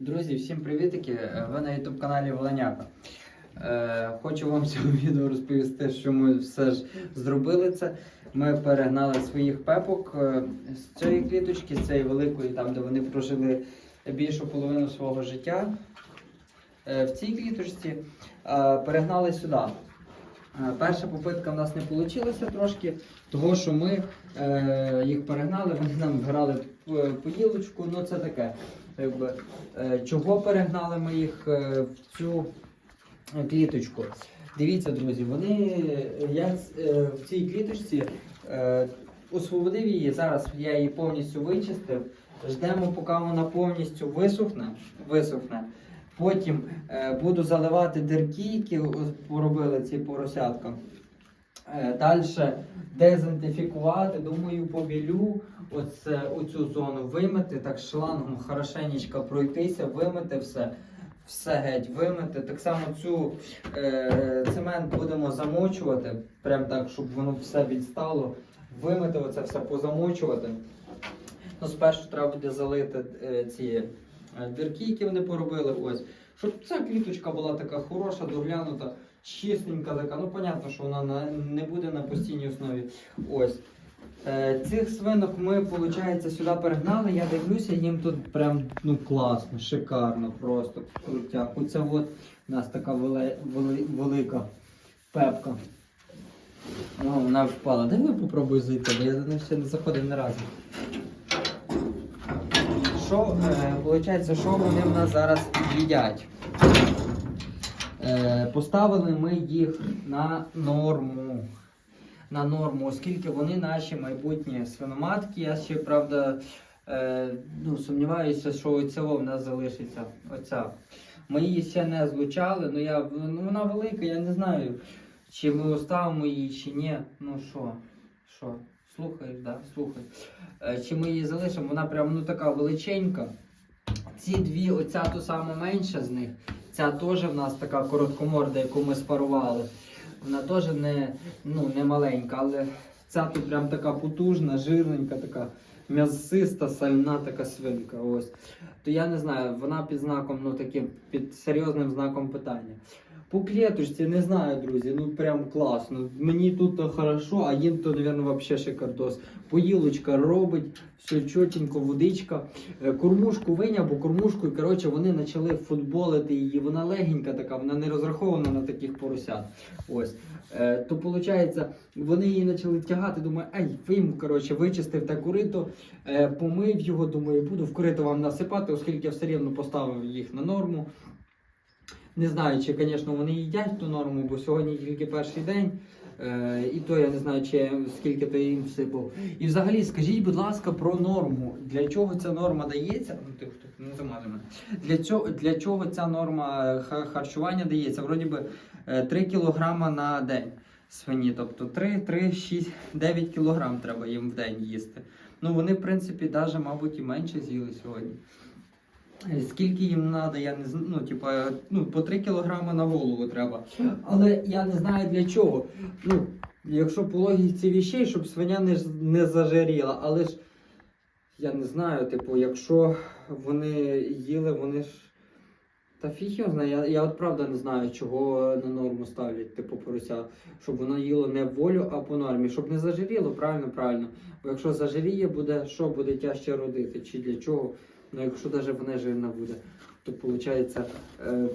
Друзі, всім привітики! Е, Ви на youtube каналі Волоняка. Е, хочу вам в цьому відео розповісти, що ми все ж зробили це. Ми перегнали своїх пепок е, з цієї кліточки, з цієї великої, там де вони прожили більшу половину свого життя. Е, в цій кліточці е, перегнали сюди. Е, Перша попитка в нас не вийшла трошки, того що ми е, їх перегнали, вони нам вграли п- поділочку, ну це таке. Якби, е, чого перегнали ми їх е, в цю е, кліточку? Дивіться, друзі, вони е, я е, в цій кліточці е, освободив її. Зараз я її повністю вичистив. Ждемо, поки вона повністю висохне. висохне. Потім е, буду заливати дирки, які поробили ці поросятка. Е, Далі дезінфікувати, думаю, побілю оце, оцю зону вимити, так шлангом хорошенечко пройтися, вимити все. Все геть вимити. Так само цю е, цемент будемо замочувати, прям так, щоб воно все відстало. Вимити оце все, позамочувати. Ну, спершу треба буде залити е, ці е, дірки, які вони поробили. Ось. Щоб ця кліточка була така хороша, доглянута, чистенька така. Ну, понятно, що вона не буде на постійній основі. Ось. Е, цих свинок ми, виходить, сюди перегнали. Я дивлюся, їм тут прям ну, класно, шикарно, просто крутяк. Оце от у нас така веле, вели- велика пепка. О, вона впала. Дай я попробую зайти, бо я до неї ще не заходив ні разу. Що, е, що вони в нас зараз їдять? Е, поставили ми їх на норму. На норму, оскільки вони наші майбутні свиноматки. Я ще, правда, е, ну, сумніваюся, що оця в нас залишиться. Оця. Ми її ще не злучали, ну, я, ну вона велика, я не знаю, чи ми оставимо її, чи ні. Ну що? Що? Слухаєш, да? Слухай. Е, Чи ми її залишимо? Вона прям ну така величенька. Ці дві, оця то саме менша з них. Ця теж в нас така короткоморда, яку ми спарували. Вона теж не, ну, не маленька, але ця тут прям така потужна, жирненька, така м'ясиста, сальна така свинка. Ось. То я не знаю, вона під знаком, ну таким, під серйозним знаком питання. По клеточці не знаю, друзі, ну прям класно. Мені тут то хорошо, а їм то, мабуть, вообще шикардос. Поїлочка робить, все чотенько, водичка. Е, Кормушку виняв, бо кормушкою, коротше, вони почали футболити її. Вона легенька така, вона не розрахована на таких поросят. Ось. Е, то виходить, вони її почали тягати, думаю, ай, вим, коротше, вичистив те корито, е, помив його, думаю, буду в корито вам насипати, оскільки я все рівно поставив їх на норму. Не знаю, чи, звісно, вони їдять ту норму, бо сьогодні тільки перший день. Е, і то я не знаю, чи скільки ти їм всипав. І взагалі, скажіть, будь ласка, про норму. Для чого ця норма дається? Ну, не замажи мене. Для чого, для чого ця норма е, харчування дається? Вроді би е, 3 кг на день свині. Тобто 3, 3, 6, 9 кг треба їм в день їсти. Ну вони, в принципі, навіть, мабуть, і менше з'їли сьогодні. Скільки їм треба, я не знаю. Ну, типа, ну, по 3 кг на голову треба. Але я не знаю для чого. Ну, якщо по логіці віщей, щоб свиня не, не зажиріла, але ж я не знаю, типу, якщо вони їли, вони ж. Та фіг його знає, я, я от правда не знаю, чого на норму ставлять, типу порося, щоб воно їло не в волю, а по нормі. Щоб не зажиріло, правильно, правильно. Бо якщо зажиріє, буде що буде тяжче родити, чи для чого. Ну якщо навіть вона жирна буде, то виходить. Е...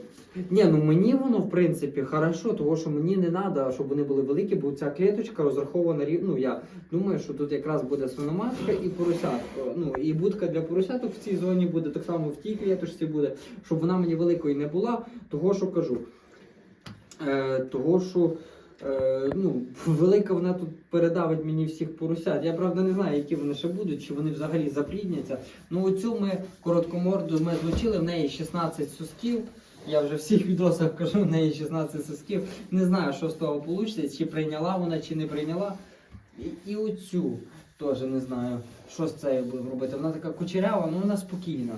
Ні, ну мені воно в принципі хорошо, тому що мені не треба, щоб вони були великі, бо ця клеточка розрахована рів- Ну я думаю, що тут якраз буде свиноматка і поросятко. Ну і будка для поросяток в цій зоні буде, так само в тій клеточці буде, щоб вона мені великою не була, того що кажу. Е, того що. Е, ну, велика вона тут передавить мені всіх поросят. Я правда не знаю, які вони ще будуть, чи вони взагалі заплідняться. Ну оцю ми короткоморду ми злучили, в неї 16 сосків. Я вже в всіх відосах кажу, в неї 16 сосків. Не знаю, що з того вийде, чи прийняла вона, чи не прийняла. І, і оцю теж не знаю, що з цією будемо робити. Вона така кучерява, ну вона спокійна.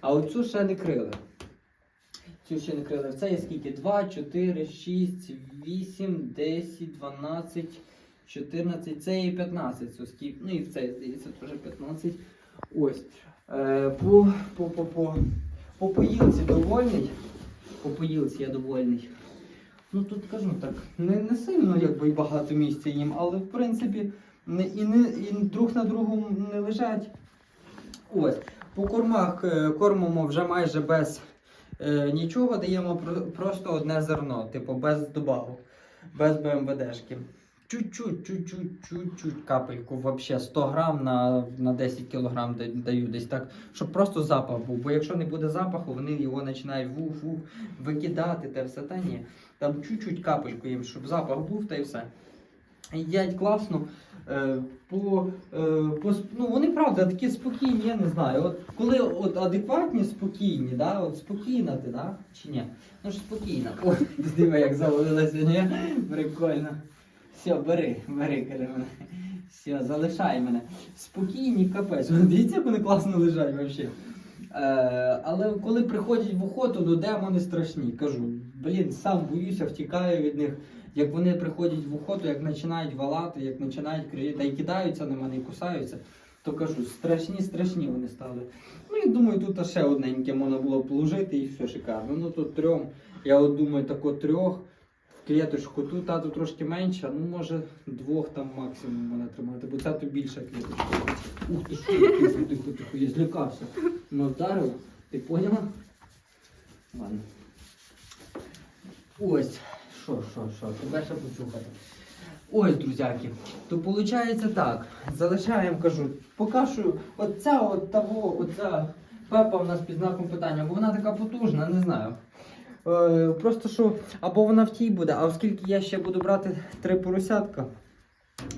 А оцю ще не крили. Цю ще не крили. Це є скільки? 2, 4, 6, 8, 10, 12, 14, це є 15 сосків. Ну і в цей, здається, теж 15. Ось. Е, по, по, по, по, по поїлці довольний. По поїлці я довольний. Ну тут кажу так, не, не сильно якби багато місця їм, але в принципі не, і, не, і друг на другу не лежать. Ось. По кормах е, кормимо вже майже без е, нічого, даємо просто одне зерно, типу без добавок, без БМВДшки. Чуть-чуть, чуть-чуть, чуть-чуть капельку, вообще 100 грам на, на 10 кілограм даю десь так, щоб просто запах був. Бо якщо не буде запаху, вони його починають вух-вух викидати, те все та ні. Там чуть-чуть капельку їм, щоб запах був, та й все. Їдять класно. Е, по, е, по, ну, вони правда такі спокійні, я не знаю. От коли от адекватні, спокійні, да? от спокійна ти, да? чи ні? Ну ж спокійна. О, диви, як завалилася, ні? Прикольно. Все, бери, бери, каже мене. Все, залишай мене. Спокійні, капець. Дивіться, як вони класно лежать взагалі. Е, але коли приходять в охоту, то демони страшні. Кажу, блін, сам боюся, втікаю від них. Як вони приходять в охоту, як починають валати, як починають кричати, та й кидаються на мене і кусаються, то кажу, страшні, страшні вони стали. Ну і думаю, тут ще одненьке можна було б положити і все шикарно. Ну тут трьом. Я от думаю, тако трьох. Клеточку тут тату трошки менше, ну може двох там максимум можна тримати, бо це то більша клеточка. Ух ти що, тихо, тихо, тихо, я злякався. Ну вдарив, ти поняла? Ладно. Ось, що, що, що, тебе ще почухати. Ось, друзяки, то виходить так. Залишаємо, кажу, покажу, оця от того, оця пепа у нас під знаком питання, бо вона така потужна, не знаю. Е, просто що або вона в тій буде, а оскільки я ще буду брати три поросятка,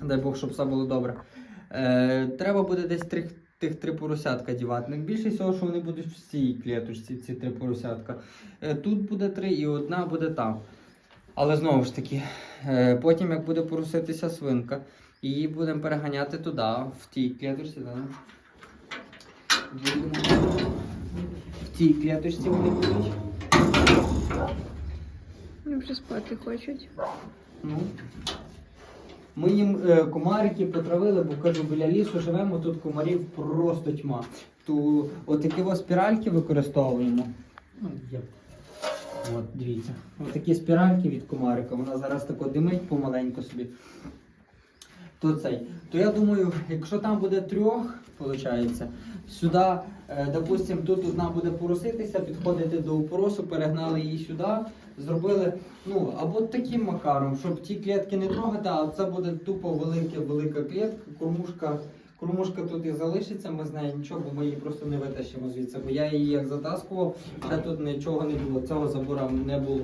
дай Бог, щоб все було добре. Е, треба буде десь три, тих три поросятка дівати. Ну, Більше всього, що вони будуть в цій клеточці, ці три поросятка. Е, тут буде три і одна буде там. Але знову ж таки, е, потім, як буде пороситися свинка, її будемо переганяти туди, в тій клеточці. Да? В тій клеточці вони будуть. Вони вже спати хочуть. Ну. Ми їм е, комарики потравили, бо кажу, біля лісу живемо, тут комарів просто тьма. То отакі ось спіральки використовуємо. Ну, є. От, дивіться. Отакі спіральки від комарика. Вона зараз тако димить помаленьку собі. То цей. То я думаю, якщо там буде трьох, виходить, сюди, е, допустим, тут одна буде пороситися, підходити до опоросу, перегнали її сюди, зробили, ну, або таким макаром, щоб ті клітки не трогати, а це буде тупо велика, велика клітка, кормушка. Кормушка тут і залишиться, ми з нею нічого, бо ми її просто не витащимо звідси. Бо я її як затаскував, ще тут нічого не було, цього забора не було.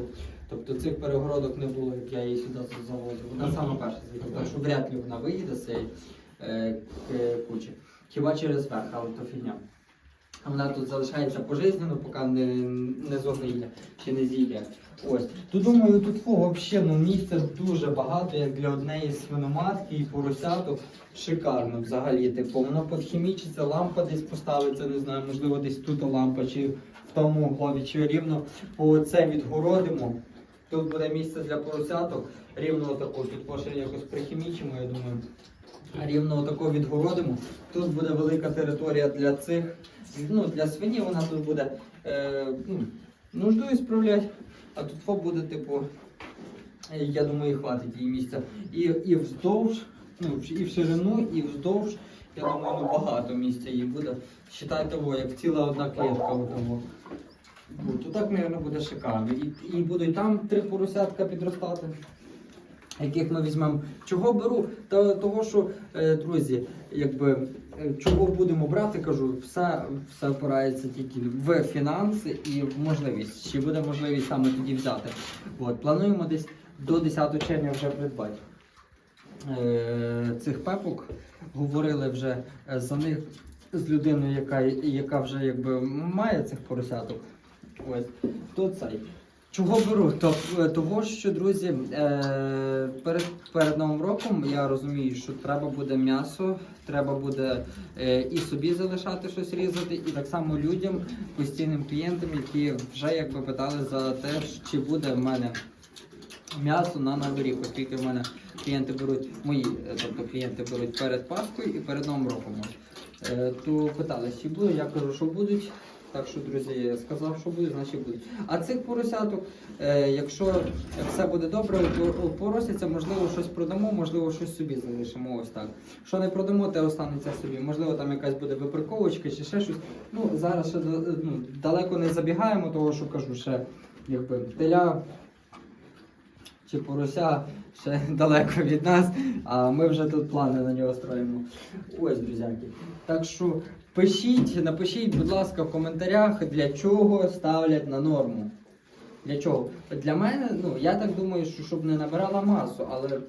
Тобто цих перегородок не було, як я її сюди заводив. Вона сама перша звідти, так що вряд ли вона виїде з цієї е, кучі. Хіба через верх, але то фігня. Вона тут залишається пожизненно, поки не, не зогниє чи не зійде. Ось. То думаю, тут фу, взагалі ну, місця дуже багато, як для однієї свиноматки і поросяток. Шикарно взагалі. Типу, воно підхімічиться, лампа десь поставиться, не знаю, можливо, десь тут лампа, чи в тому углові, чи рівно по це відгородимо. Тут буде місце для поросяток, рівно отако, тут може якось прихімічимо, я думаю. Рівно отако відгородимо. Тут буде велика територія для цих. Ну, для свині вона тут буде е, ну, нужду справляти, а тут буде, типу, е, я думаю, хватить її місця. І, і вздовж, ну, і в ширину, і вздовж, я думаю, ну, багато місця їй буде. Считай того, як ціла одна клітка отого. То так, мабуть, буде шикарно. І, і будуть там три поросятка підростати яких ми візьмемо. Чого беру? Та того, що, е, друзі, якби е, чого будемо брати, кажу, все, все опирається тільки в фінанси і в можливість. Чи буде можливість саме тоді взяти? От, плануємо десь до 10 червня вже придбати. Е, цих пепок говорили вже за них з людиною, яка, яка вже якби має цих поросяток. Ось то цей. Чого беру? То, е, того, що, друзі, е, перед, перед Новим роком я розумію, що треба буде м'ясо, треба буде е, і собі залишати щось різати, і так само людям, постійним клієнтам, які вже якби питали за те, чи буде в мене м'ясо на рік, оскільки в мене клієнти беруть, мої, тобто клієнти беруть перед Пасхою і перед Новим роком. То питали, чи буде, я кажу, що будуть. Так що, друзі, я сказав, що буде, значить буде. А цих поросяток, е, якщо все буде добре, поросяться, можливо, щось продамо, можливо, щось собі залишимо. Ось так. Що не продамо, те останеться собі. Можливо, там якась буде випарковочка чи ще щось. Ну, зараз ще ну, далеко не забігаємо, того, що кажу, ще якби теля чи порося ще далеко від нас, а ми вже тут плани на нього строїмо. Ось, друзяки. Так що пишіть, напишіть, будь ласка, в коментарях, для чого ставлять на норму. Для чого? Для мене, ну, я так думаю, що щоб не набирала масу, але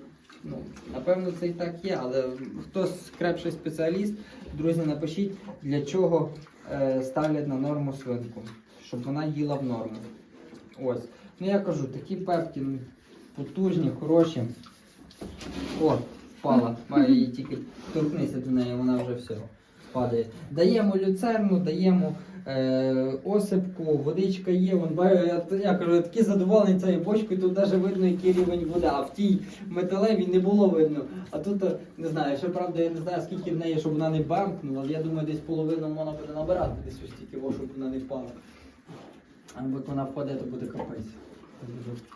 ну, напевно це і так є. Але хтось крепший спеціаліст, друзі, напишіть, для чого е, ставлять на норму свинку, щоб вона їла в норму. Ось. Ну я кажу, такі пепки ну, потужні, хороші. О, впала. Її тільки торкнися до неї, вона вже все падає. Даємо люцерну, даємо е, осипку, водичка є. Вон, баю, я, я кажу, я такий задоволений цією бочкою, тут навіть видно, який рівень води, а в тій металевій не було видно. А тут е, не знаю, ще правда, я не знаю, скільки в неї, щоб вона не бамкнула, я думаю, десь половину вона буде набирати, десь ось стільки, во, щоб вона не впала. А як вона впаде, то буде капець.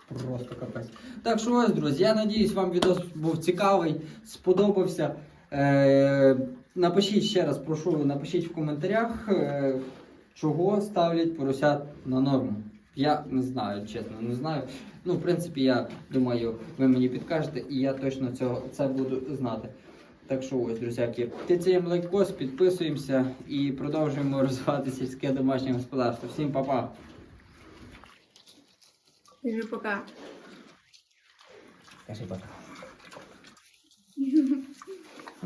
Просто капець. Так що ось, друзі, я надіюсь, вам відео був цікавий, сподобався. Е, напишіть ще раз, прошу, напишіть в коментарях, е, чого ставлять поросят на норму. Я не знаю, чесно, не знаю. Ну, в принципі, я думаю, ви мені підкажете, і я точно цього це буду знати. Так що ось, друзяки, тицяємо лайкос, підписуємося і продовжуємо розвивати сільське домашнє господарство. Всім па-па! El grupo Casi para acá.